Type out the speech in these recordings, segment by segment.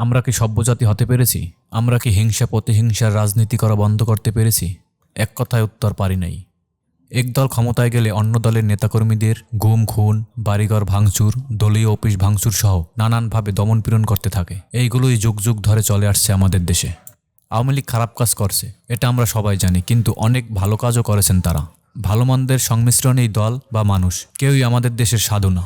আমরা কি সভ্যজাতি হতে পেরেছি? আমরা কি হিংসা প্রতিহিংসার রাজনীতি করা বন্ধ করতে পেরেছি? এক কথায় উত্তর পারি নাই। এক দল ক্ষমতায় গেলে অন্য দলের নেতাকর্মীদের গুম, খুন, বাড়িঘর ভাঙচুর, দলীয় অফিস ভাঙচুর সহ নানানভাবে দমনপীড়ন করতে থাকে। এইগুলোই যুগ যুগ ধরে চলে আসছে আমাদের দেশে। আওয়ামী লীগ খারাপ কাজ করছে, এটা আমরা সবাই জানি, কিন্তু অনেক ভালো কাজও করেছেন তারা। ভালো মন্দের সংমিশ্রণেই দল বা মানুষ, কেউই আমাদের দেশের সাধু না।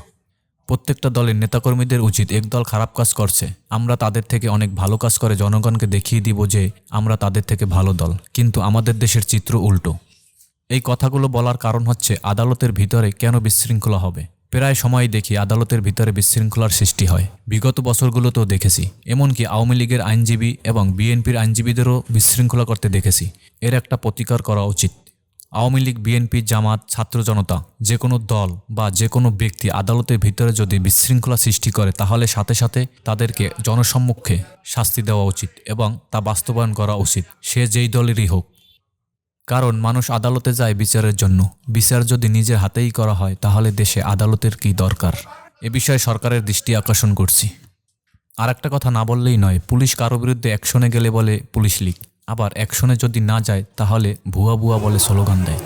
প্রত্যেকটা দলের নেতাকর্মীদের উচিত এক দল খারাপ কাজ করছে। আমরা তাদের থেকে অনেক ভালো কাজ করে জনগণকে দেখিয়ে দিব যে আমরা তাদের থেকে ভালো দল। কিন্তু আমাদের দেশের চিত্র উল্টো। এই কথাগুলো বলার কারণ হচ্ছে আদালতের ভিতরে কেন বিশৃঙ্খলা হবে? প্রায় সময় দেখি আদালতের ভিতরে বিশৃঙ্খলার সৃষ্টি হয়। বিগত বছরগুলোতেও দেখেছি। এমনকি আওয়ামী লীগের আইনজীবী এবং বিএনপির আইনজীবীদেরও বিশৃঙ্খলা করতে দেখেছি। এর একটা প্রতিকার করা উচিত। আওয়ামী লীগ, বিএনপি, জামাত, ছাত্র জনতা, যে কোনো দল বা যে কোনো ব্যক্তি আদালতের ভিতরে যদি বিশৃঙ্খলা সৃষ্টি করে, তাহলে সাথে সাথে তাদেরকে জনসম্মুখে শাস্তি দেওয়া উচিত এবং তা বাস্তবায়ন করা উচিত। সে যেই দলেরই হোক। কারণ মানুষ আদালতে যায় বিচারের জন্য। বিচার যদি নিজের হাতেই করা হয়, তাহলে দেশে আদালতের কি দরকার? এ বিষয়ে সরকারের দৃষ্টি আকর্ষণ করছি। আর একটা কথা না বললেই নয়, পুলিশ কারও বিরুদ্ধে অ্যাকশনে গেলে বলে পুলিশ লীগ। আবার অ্যাকশনে যদি না যায় তাহলে ভুয়া ভুয়া বলে স্লোগান দেয়।